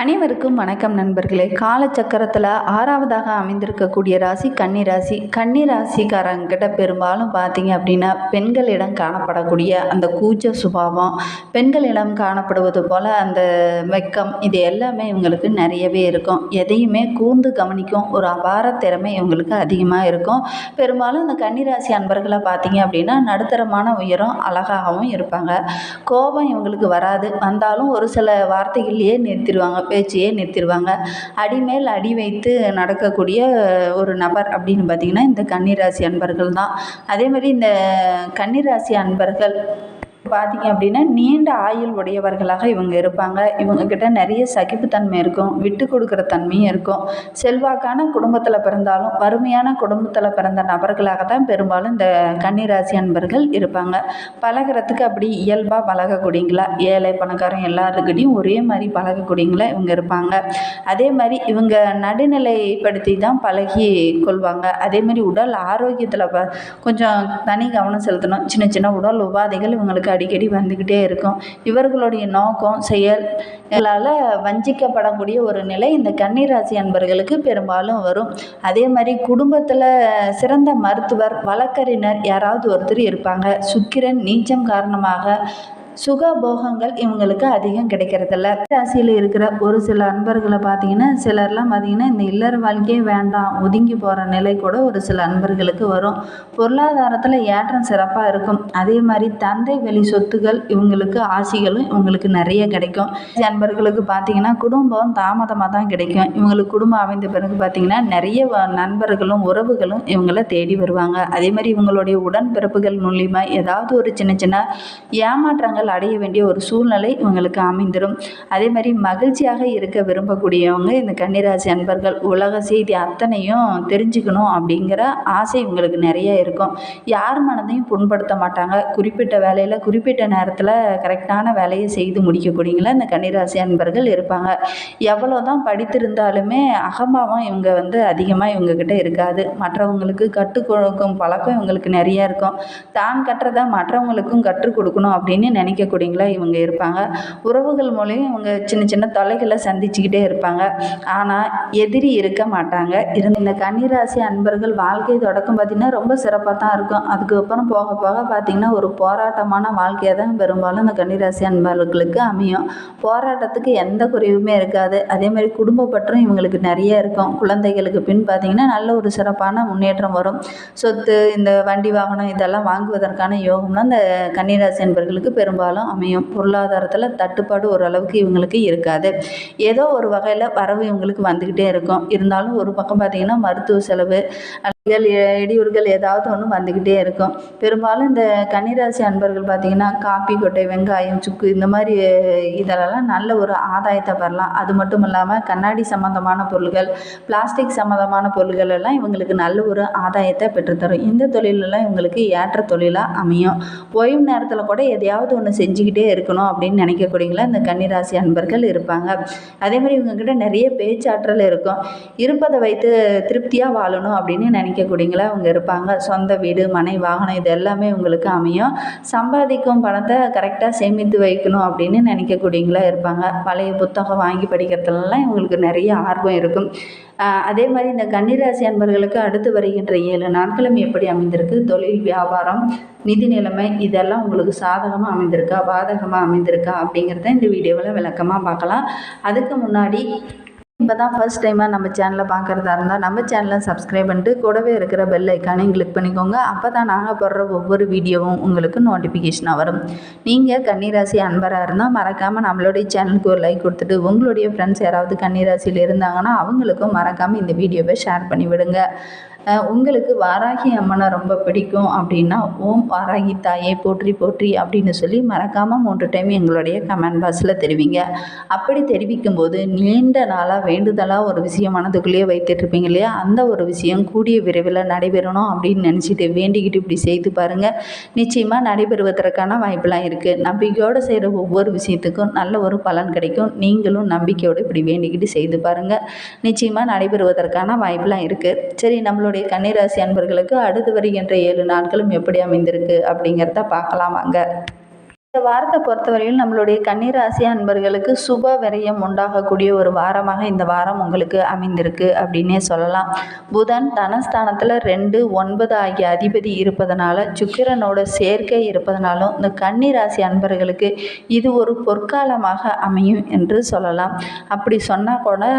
அனைவருக்கும் வணக்கம் நண்பர்களே. காலச்சக்கரத்தில் ஆறாவதாக அமைந்திருக்கக்கூடிய ராசி கன்னி ராசி. கன்னி ராசிக்காரங்கிட்ட பெரும்பாலும் பார்த்தீங்க அப்படின்னா பெண்களிடம் காணப்படக்கூடிய அந்த கூச்ச சுபாவம் பெண்களிடம் காணப்படுவது போல் அந்த வெக்கம் இது எல்லாமே இவங்களுக்கு நிறையவே இருக்கும். எதையுமே கூர்ந்து கவனிக்கும் ஒரு அபார திறமை இவங்களுக்கு அதிகமாக இருக்கும். பெரும்பாலும் இந்த கன்னிராசி அன்பர்களை பார்த்தீங்க அப்படின்னா நடுத்தரமான உயரம் அழகாகவும் இருப்பாங்க. கோபம் இவங்களுக்கு வராது. வந்தாலும் ஒரு சில வார்த்தைகள்லேயே நிறுத்திடுவாங்க. பேச்சையே நிறுத்திடுவாங்க. அடி மேல் அடி வைத்து நடக்கக்கூடிய ஒரு நபர் அப்படின்னு பார்த்திங்கன்னா இந்த கன்னிராசி அன்பர்கள் தான். அதே மாதிரி இந்த கன்னிராசி அன்பர்கள் பார்த்திங்க அப்படின்னா நீண்ட ஆயுள் உடையவர்களாக இவங்க இருப்பாங்க. இவங்கக்கிட்ட நிறைய சகிப்புத்தன்மை இருக்கும். விட்டு கொடுக்குற தன்மையும் இருக்கும். செல்வாக்கான குடும்பத்தில் பிறந்தாலும் வறுமையான குடும்பத்தில் பிறந்த நபர்களாக தான் பெரும்பாலும் இந்த கன்னிராசி அன்பர்கள் இருப்பாங்க. பழகிறதுக்கு அப்படி இயல்பாக பழகக்கூடியங்களா? ஏழை பணக்காரன் எல்லாருக்கிட்டையும் ஒரே மாதிரி பழகக்கூடியங்களா இவங்க இருப்பாங்க. அதே மாதிரி இவங்க நடுநிலைப்படுத்தி தான் பழகி கொள்வாங்க. அதே மாதிரி உடல் ஆரோக்கியத்தில் ப கொஞ்சம் தனி கவனம் செலுத்தணும். சின்ன சின்ன உடல் உபாதைகள் இவங்களுக்கு அடிக்கடி வந்துக்கிட்டே இருக்கும். இவர்களுடைய நோக்கம் செயல்களால் வஞ்சிக்கப்படக்கூடிய ஒரு நிலை இந்த கன்னிராசி அன்பர்களுக்கு பெரும்பாலும் வரும். அதே மாதிரி குடும்பத்தில் சிறந்த மருத்துவர் வழக்கறிஞர் யாராவது ஒருத்தர் இருப்பாங்க. சுக்கிரன் நீச்சம் காரணமாக சுகபோகங்கள் இவங்களுக்கு அதிகம் கிடைக்கிறதில்ல. ராசியில் இருக்கிற ஒரு சில அன்பர்களை பார்த்தீங்கன்னா சிலர்லாம் பார்த்தீங்கன்னா இந்த இல்லற வாழ்க்கையே வேண்டாம் ஒதுங்கி போகிற நிலை கூட ஒரு சில அன்பர்களுக்கு வரும். பொருளாதாரத்தில் ஏற்றம் சிறப்பாக இருக்கும். அதே மாதிரி தந்தை வெளி சொத்துகள் இவங்களுக்கு ஆசைகளும் இவங்களுக்கு நிறைய கிடைக்கும். அன்பர்களுக்கு பார்த்தீங்கன்னா குடும்பம் தாமதமாக தான் கிடைக்கும். இவங்களுக்கு குடும்பம் அமைந்த பிறகு பார்த்தீங்கன்னா நிறைய நண்பர்களும் உறவுகளும் இவங்களை தேடி வருவாங்க. அதே மாதிரி இவங்களுடைய உடன்பிறப்புகள் மூலியமாக ஏதாவது ஒரு சின்ன சின்ன ஏமாற்றங்கள் அவர்கள் அடைய வேண்டிய ஒரு சூழ்நிலை இவங்களுக்கு அமைந்துடும். அதே மாதிரி மகிழ்ச்சியாக இருக்க விரும்பக்கூடியவங்க இந்த கன்னிராசி அன்பர்கள் உலக செய்தி அத்தனையும் தெரிஞ்சுக்கணும் அப்படிங்கிற ஆசை இவங்களுக்கு நிறைய இருக்கும். யார் மனதையும் புண்படுத்த மாட்டாங்க. குறிப்பிட்ட வேலையில் குறிப்பிட்ட நேரத்தில் கரெக்டான வேலையை செய்து முடிக்கக்கூடியங்கள இந்த கன்னிராசி அன்பர்கள் இருப்பாங்க. எவ்வளோ தான் படித்திருந்தாலுமே அகம்பாவம் இவங்க வந்து அதிகமாக இவங்கக்கிட்ட இருக்காது. மற்றவங்களுக்கு கற்றுக் கொடுக்கும் பழக்கம் இவங்களுக்கு நிறைய இருக்கும். தான் கட்டுறதை மற்றவங்களுக்கும் கற்றுக் கொடுக்கணும் அப்படின்னு நினைக்க நினைக்கக்கூடியங்களா இவங்க இருப்பாங்க. உறவுகள் மூலியம் இவங்க சின்ன சின்ன தொலைகளை சந்திச்சுக்கிட்டே இருப்பாங்க. ஆனால் எதிரி இருக்க மாட்டாங்க. இருந்த இந்த கன்னிராசி அன்பர்கள் வாழ்க்கை தொடக்கம் பார்த்திங்கன்னா ரொம்ப சிறப்பாக தான் இருக்கும். அதுக்கப்புறம் போக போக பார்த்திங்கன்னா ஒரு போராட்டமான வாழ்க்கையாக தான் பெரும்பாலும் இந்த கன்னிராசி அன்பர்களுக்கு அமையும். போராட்டத்துக்கு எந்த குறைவுமே இருக்காது. அதே மாதிரி குடும்ப பற்றும் இவங்களுக்கு நிறைய இருக்கும். குழந்தைகளுக்கு பின் பார்த்திங்கன்னா நல்ல ஒரு சிறப்பான முன்னேற்றம் வரும். சொத்து இந்த வண்டி வாகனம் இதெல்லாம் வாங்குவதற்கான யோகம்லாம் இந்த கன்னிராசி அன்பர்களுக்கு பெரும்பாலும் பெரும்பாலும் அமையும். பொருளாதாரத்தில் தட்டுப்பாடு ஓரளவுக்கு இவங்களுக்கு இருக்காது. ஏதோ ஒரு வகையில் வரவு இவங்களுக்கு வந்துக்கிட்டே இருக்கும். இருந்தாலும் ஒரு பக்கம் பார்த்திங்கன்னா மருத்துவ செலவு இடையூறுகள் ஏதாவது ஒன்று வந்துக்கிட்டே இருக்கும். பெரும்பாலும் இந்த கன்னிராசி அன்பர்கள் பார்த்திங்கன்னா காப்பி கொட்டை வெங்காயம் சுக்கு இந்த மாதிரி இதெல்லாம் நல்ல ஒரு ஆதாயத்தை பெறலாம். அது மட்டும் இல்லாமல் கண்ணாடி சம்மந்தமான பொருள்கள் பிளாஸ்டிக் சம்மந்தமான பொருள்கள் எல்லாம் இவங்களுக்கு நல்ல ஒரு ஆதாயத்தை பெற்றுத்தரும். இந்த தொழிலெல்லாம் இவங்களுக்கு ஏற்ற தொழிலாக அமையும். ஓய்வு நேரத்தில் கூட எதையாவது ஒன்று செஞ்சுக்கிட்டே இருக்கணும் அப்படின்னு நினைக்கக்கூடியங்களா இந்த கன்னிராசி அன்பர்கள் இருப்பாங்க. அதே மாதிரி இவங்கக்கிட்ட நிறைய பேச்சாற்றல் இருக்கும். இருப்பதை வைத்து திருப்தியாக வாழணும் அப்படின்னு நினைக்க நினைக்கக்கூடியங்களா அவங்க இருப்பாங்க. சொந்த வீடு மனை வாகனம் இது எல்லாமே உங்களுக்கு அமையும். சம்பாதிக்கும் பணத்தை கரெக்டாக சேமித்து வைக்கணும் அப்படின்னு நினைக்கக்கூடியங்களா இருப்பாங்க. பழைய புத்தகம் வாங்கி படிக்கிறதுலலாம் இவங்களுக்கு நிறைய ஆர்வம் இருக்கும். அதே மாதிரி இந்த கன்னிராசி அன்பர்களுக்கு அடுத்து வருகின்ற ஏழு நாட்களும் எப்படி அமைந்திருக்கு? தொழில் வியாபாரம் நிதி நிலைமை இதெல்லாம் உங்களுக்கு சாதகமாக அமைந்திருக்கா? பாதகமாக அமைந்திருக்கா? அப்படிங்கிறத இந்த வீடியோவில் விளக்கமாக பார்க்கலாம். அதுக்கு முன்னாடி இப்போ தான் ஃபர்ஸ்ட் டைமாக நம்ம சேனலை பார்க்குறதா இருந்தால் நம்ம சேனலை சப்ஸ்கிரைப் பண்ணிட்டு கூடவே இருக்கிற பெல் ஐக்கானையும் கிளிக் பண்ணிக்கோங்க. அப்போ தான் நாங்கள் போடுற ஒவ்வொரு வீடியோவும் உங்களுக்கு நோட்டிஃபிகேஷனாக வரும். நீங்கள் கன்னிராசி அன்பராக இருந்தால் மறக்காமல் நம்மளுடைய சேனலுக்கு ஒரு லைக் கொடுத்துட்டு உங்களுடைய ஃப்ரெண்ட்ஸ் யாராவது கன்னிராசியில் இருந்தாங்கன்னா அவங்களுக்கும் மறக்காமல் இந்த வீடியோவை ஷேர் பண்ணி விடுங்க உங்களுக்கு வாராகி அம்மனை ரொம்ப பிடிக்கும் அப்படின்னா ஓம் வாராகி தாயே போற்றி போற்றி அப்படின்னு சொல்லி மறக்காமல் மூன்று டைம் எங்களுடைய கமெண்ட் பாக்ஸில் தெரிவிங்க. அப்படி தெரிவிக்கும் போது நீண்ட நாளாக வேண்டுதலாக ஒரு விஷயம் மனதுக்குள்ளேயே வைத்துட்ருப்பீங்க இல்லையா? அந்த ஒரு விஷயம் கூடிய விரைவில் நடைபெறணும் அப்படின்னு நினச்சிட்டு வேண்டிக்கிட்டு இப்படி செய்து பாருங்கள் நிச்சயமாக நடைபெறுவதற்கான வாய்ப்பெலாம் இருக்குது நம்பிக்கையோடு செய்கிற ஒவ்வொரு விஷயத்துக்கும் நல்ல ஒரு பலன் கிடைக்கும். நீங்களும் நம்பிக்கையோடு இப்படி வேண்டிக்கிட்டு செய்து பாருங்கள் நிச்சயமாக நடைபெறுவதற்கான வாய்ப்பெலாம் இருக்குது சரி நம்மளோட நம்மளுடைய கன்னிராசி அன்பர்களுக்கு அடுத்து வருகின்ற ஏழு நாட்களும் எப்படி அமைந்திருக்கு அப்படிங்கிறத பார்க்கலாம் வாங்க. இந்த வாரத்தை பொறுத்தவரையில் நம்மளுடைய கன்னிராசி அன்பர்களுக்கு சுப விரயம் உண்டாகக்கூடிய ஒரு வாரமாக இந்த வாரம் உங்களுக்கு அமைந்திருக்கு அப்படின்னே சொல்லலாம். புதன் தனஸ்தானத்தில் ரெண்டு ஒன்பது ஆகிய அதிபதி இருப்பதனால சுக்கிரனோட சேர்க்கை இருப்பதனாலும் இந்த கன்னிராசி அன்பர்களுக்கு இது ஒரு பொற்காலமாக அமையும் என்று சொல்லலாம். அப்படி சொன்னால் கூட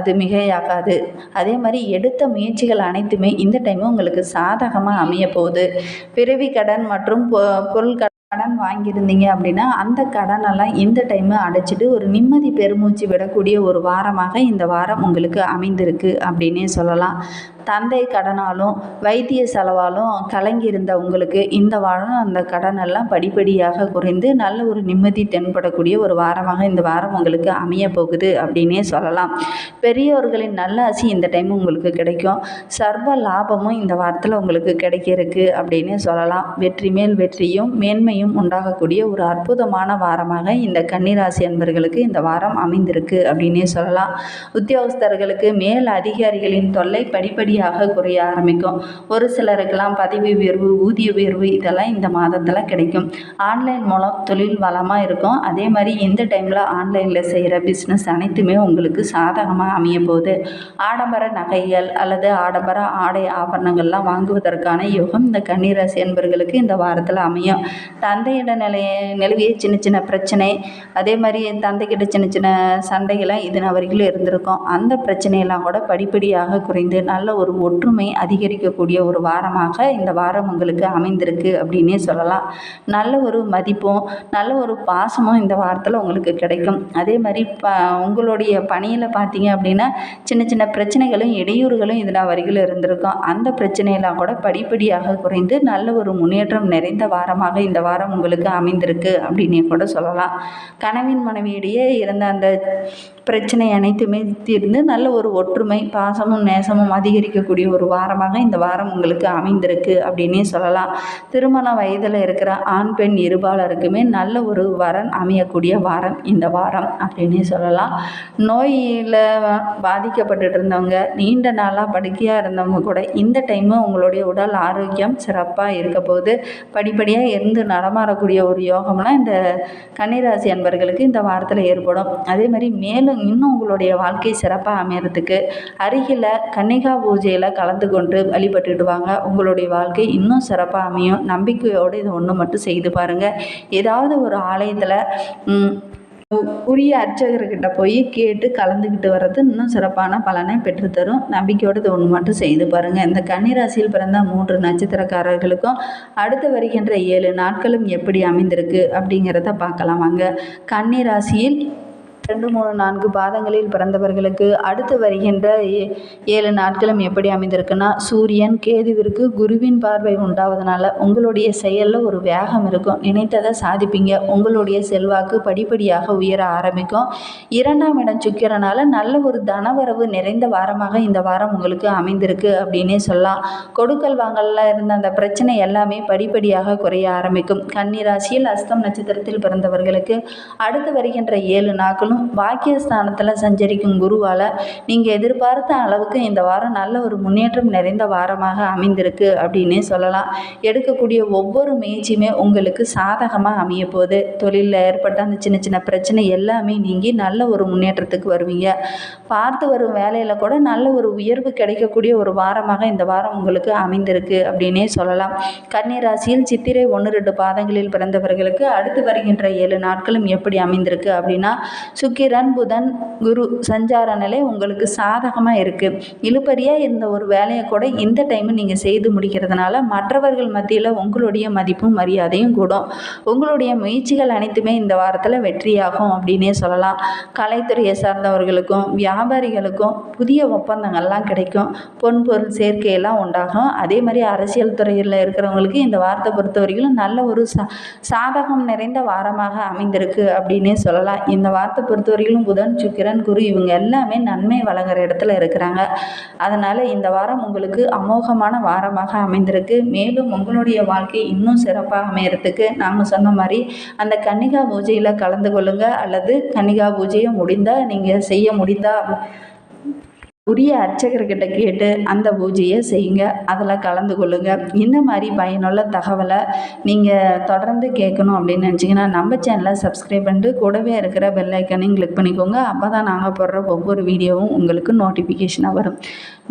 அது மிகையாகாது. அதே மாதிரி எடுத்த முயற்சிகள் அனைத்துமே இந்த டைமும் உங்களுக்கு சாதகமாக அமைய போகுது. பிறவி கடன் மற்றும் பொருள் கடன் வாங்கியிருந்தீங்க அப்படின்னா அந்த கடனெல்லாம் இந்த டைமு அடைச்சிட்டு ஒரு நிம்மதி பெருமூச்சு விடக்கூடிய ஒரு வாரமாக இந்த வாரம் உங்களுக்கு அமைந்திருக்கு அப்படின்னே சொல்லலாம். தந்தை கடனாலும் வைத்திய செலவாலும் கலங்கியிருந்த உங்களுக்கு இந்த வாரம் அந்த கடனெல்லாம் படிப்படியாக குறைந்து நல்ல ஒரு நிம்மதி தென்படக்கூடிய ஒரு வாரமாக இந்த வாரம் உங்களுக்கு அமைய போகுது அப்படின்னே சொல்லலாம். பெரியோர்களின் நல்ல ஆசி இந்த டைம் உங்களுக்கு கிடைக்கும். சர்வ லாபமும் இந்த வாரத்தில் உங்களுக்கு கிடைக்கிறதுக்கு அப்படின்னே சொல்லலாம். வெற்றி மேல் வெற்றியும் மேன்மையும் உண்டாகக்கூடிய ஒரு அற்புதமான வாரமாக இந்த கன்னிராசி அன்பர்களுக்கு இந்த வாரம் அமைந்திருக்கு அப்படின்னே சொல்லலாம். உத்தியோகஸ்தர்களுக்கு மேல் அதிகாரிகளின் தொல்லை படிப்படி படிப்படியாக குறைய ஆரம்பிக்கும். ஒரு சிலருக்கெல்லாம் பதவி உயர்வு ஊதிய உயர்வு இதெல்லாம் இந்த மாதத்தில் கிடைக்கும். ஆன்லைன் மூலம் தொழில் வளமாக இருக்கும். அதே மாதிரி இந்த டைமில் ஆன்லைனில் செய்கிற பிஸ்னஸ் அனைத்துமே உங்களுக்கு சாதகமாக அமைய போகுது. ஆடம்பர நகைகள் அல்லது ஆடம்பர ஆடை ஆபரணங்கள்லாம் வாங்குவதற்கான யோகம் இந்த கன்னிராசி என்பர்களுக்கு இந்த வாரத்தில் அமையும். தந்தையிட நிலைய நிலவிய சின்ன சின்ன பிரச்சனை அதே மாதிரி என் தந்தைக்கிட்ட சின்ன சின்ன சண்டைகள்லாம் இது வரைக்கும் இருந்திருக்கும். அந்த பிரச்சனையெல்லாம் கூட படிப்படியாக குறைந்து நல்ல ஒரு ஒற்றுமை அதிகரிக்கக்கூடிய ஒரு வாரமாக இந்த வாரம் உங்களுக்கு அமைந்திருக்கு அப்படின்னே சொல்லலாம். நல்ல ஒரு மதிப்பும் நல்ல ஒரு பாசமும் இந்த வாரத்தில் உங்களுக்கு கிடைக்கும். அதே மாதிரி ப உங்களுடைய பணியில் பார்த்தீங்க அப்படின்னா சின்ன சின்ன பிரச்சனைகளும் இடையூறுகளும் இதில் வரைக்கும் இருந்திருக்கும். அந்த பிரச்சனையெல்லாம் கூட படிப்படியாக குறைந்து நல்ல ஒரு முன்னேற்றம் நிறைந்த வாரமாக இந்த வாரம் உங்களுக்கு அமைந்திருக்கு அப்படின்னே கூட சொல்லலாம். கணவன் மனைவியிடையே இருந்த அந்த பிரச்சனை அனைத்துமே தீர்ந்து நல்ல ஒரு ஒற்றுமை பாசமும் நேசமும் இருக்கக்கூடிய ஒரு வாரமாக இந்த வாரம் உங்களுக்கு அமைந்திருக்கு அப்படின்னே சொல்லலாம். திருமண வயதில் இருக்கிற ஆண் பெண் இருபாலருக்குமே நல்ல ஒரு வரன் அமையக்கூடிய வாரம் இந்த வாரம் அப்படின்னே சொல்லலாம். நோயில் பாதிக்கப்பட்டுட்டு இருந்தவங்க நீண்ட நாளாக படுக்கையாக இருந்தவங்க கூட இந்த டைமு உங்களுடைய உடல் ஆரோக்கியம் சிறப்பாக இருக்க போது படிப்படியாக இருந்து நடமாறக்கூடிய ஒரு யோகம்லாம் இந்த கன்னிராசி அன்பர்களுக்கு இந்த வாரத்தில் ஏற்படும். அதே மாதிரி மேலும் இன்னும் உங்களுடைய வாழ்க்கை சிறப்பாக அமையறதுக்கு அருகில் கன்னிகா பூஜையில் கலந்து கொண்டு வழிபட்டுடுவாங்க. உங்களுடைய வாழ்க்கை இன்னும் சிறப்பாக அமையும். நம்பிக்கையோடு இதை ஒன்று மட்டும் செய்து பாருங்கள் ஏதாவது ஒரு ஆலயத்தில் உரிய அர்ச்சகர்கிட்ட போய் கேட்டு கலந்துக்கிட்டு வர்றது இன்னும் சிறப்பான பலனை பெற்றுத்தரும். நம்பிக்கையோடு இது ஒன்று மட்டும் செய்து பாருங்கள் இந்த கன்னிராசியில் பிறந்த மூன்று நட்சத்திரக்காரர்களுக்கும் அடுத்து வருகின்ற ஏழு நாட்களும் எப்படி அமைந்திருக்கு அப்படிங்கிறத பார்க்கலாம். அங்கே கன்னிராசியில் ரெண்டு மூணு நான்கு பாதங்களில் பிறந்தவர்களுக்கு அடுத்து வருகின்ற ஏ ஏழு நாட்களும் எப்படி அமைந்திருக்குன்னா சூரியன் கேதுவிற்கு குருவின் பார்வை உண்டாவதுனால உங்களுடைய செயலில் ஒரு வேகம் இருக்கும். நினைத்ததை சாதிப்பீங்க. உங்களுடைய செல்வாக்கு படிப்படியாக உயர ஆரம்பிக்கும். இரண்டாம் இடம் சுக்கிரனால நல்ல ஒரு தனவரவு நிறைந்த வாரமாக இந்த வாரம் உங்களுக்கு அமைந்திருக்கு அப்படின்னே சொல்லலாம். கொடுக்கல் வாங்கலில் இருந்த அந்த பிரச்சனை எல்லாமே படிப்படியாக குறைய ஆரம்பிக்கும். கன்னிராசியில் அஸ்தம் நட்சத்திரத்தில் பிறந்தவர்களுக்கு அடுத்து வருகின்ற ஏழு நாட்களும் இருந்தாலும் பாக்கியஸ்தானத்தில் சஞ்சரிக்கும் குருவால் நீங்கள் எதிர்பார்த்த அளவுக்கு இந்த வாரம் நல்ல ஒரு முன்னேற்றம் நிறைந்த வாரமாக அமைந்திருக்கு அப்படின்னே சொல்லலாம். எடுக்கக்கூடிய ஒவ்வொரு முயற்சியுமே உங்களுக்கு சாதகமாக அமைய போகுது. தொழிலில் ஏற்பட்ட அந்த சின்ன சின்ன பிரச்சனை எல்லாமே நீங்கி நல்ல ஒரு முன்னேற்றத்துக்கு வருவீங்க. பார்த்து வரும் வேலையில் கூட நல்ல ஒரு உயர்வு கிடைக்கக்கூடிய ஒரு வாரமாக இந்த வாரம் உங்களுக்கு அமைந்திருக்கு அப்படின்னே சொல்லலாம். கன்னிராசியில் சித்திரை ஒன்று ரெண்டு பாதங்களில் பிறந்தவர்களுக்கு அடுத்து வருகின்ற ஏழு நாட்களும் எப்படி அமைந்திருக்கு அப்படின்னா சுக்கிரன் புதன் குரு சஞ்சார நிலை உங்களுக்கு சாதகமாக இருக்குது இழுப்பறியாக இருந்த ஒரு வேலையை கூட இந்த டைமு நீங்கள் செய்து முடிக்கிறதுனால மற்றவர்கள் மத்தியில் உங்களுடைய மதிப்பும் மரியாதையும் கூடும். உங்களுடைய முயற்சிகள் அனைத்துமே இந்த வாரத்தில் வெற்றியாகும் அப்படின்னே சொல்லலாம். கலைத்துறையை சார்ந்தவர்களுக்கும் வியாபாரிகளுக்கும் புதிய ஒப்பந்தங்கள்லாம் கிடைக்கும். பொன் பொருள் சேர்க்கையெல்லாம் உண்டாகும். அதே மாதிரி அரசியல் துறையில் இருக்கிறவங்களுக்கு இந்த வாரத்தை பொறுத்த வரைக்கும் நல்ல ஒரு சா சாதகம் நிறைந்த வாரமாக அமைந்திருக்கு அப்படின்னே சொல்லலாம். இந்த வாரத்தை பொறுத்தவரையிலும் புதன் சுக்கிரன் குரு இவங்க எல்லாமே நன்மை வழங்குற இடத்துல இருக்கிறாங்க. அதனால் இந்த வாரம் உங்களுக்கு அமோகமான வாரமாக அமைந்திருக்கு. மேலும் உங்களுடைய வாழ்க்கை இன்னும் சிறப்பாக அமையறதுக்கு நாம் சொன்ன மாதிரி அந்த கன்னிகா பூஜையில் கலந்து கொள்ளுங்கள் அல்லது கன்னிகா பூஜையை முடிந்தால் நீங்கள் செய்ய முடிந்தால் உரிய அர்ச்சகர்கிட்ட கேட்டு அந்த பூஜையை செய்யுங்க. அதில் கலந்து கொள்ளுங்கள் இந்த மாதிரி பயனுள்ள தகவலை நீங்கள் தொடர்ந்து கேட்கணும் அப்படின்னு நினச்சிங்கன்னா நம்ம சேனலை சப்ஸ்கிரைப் பண்ணிட்டு கூடவே இருக்கிற பெல் ஐக்கனையும் கிளிக் பண்ணிக்கோங்க. அப்போ தான் நாங்கள் போடுற ஒவ்வொரு வீடியோவும் உங்களுக்கு நோட்டிஃபிகேஷனாக வரும்.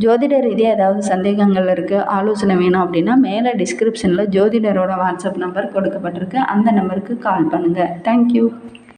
ஜோதிட ரீதியாக ஏதாவது சந்தேகங்கள் இருக்குது ஆலோசனை வேணும் அப்படின்னா மேலே டிஸ்கிரிப்ஷனில் ஜோதிடரோட வாட்ஸ்அப் நம்பர் கொடுக்கப்பட்டிருக்கு. அந்த நம்பருக்கு கால் பண்ணுங்கள் தேங்க்யூ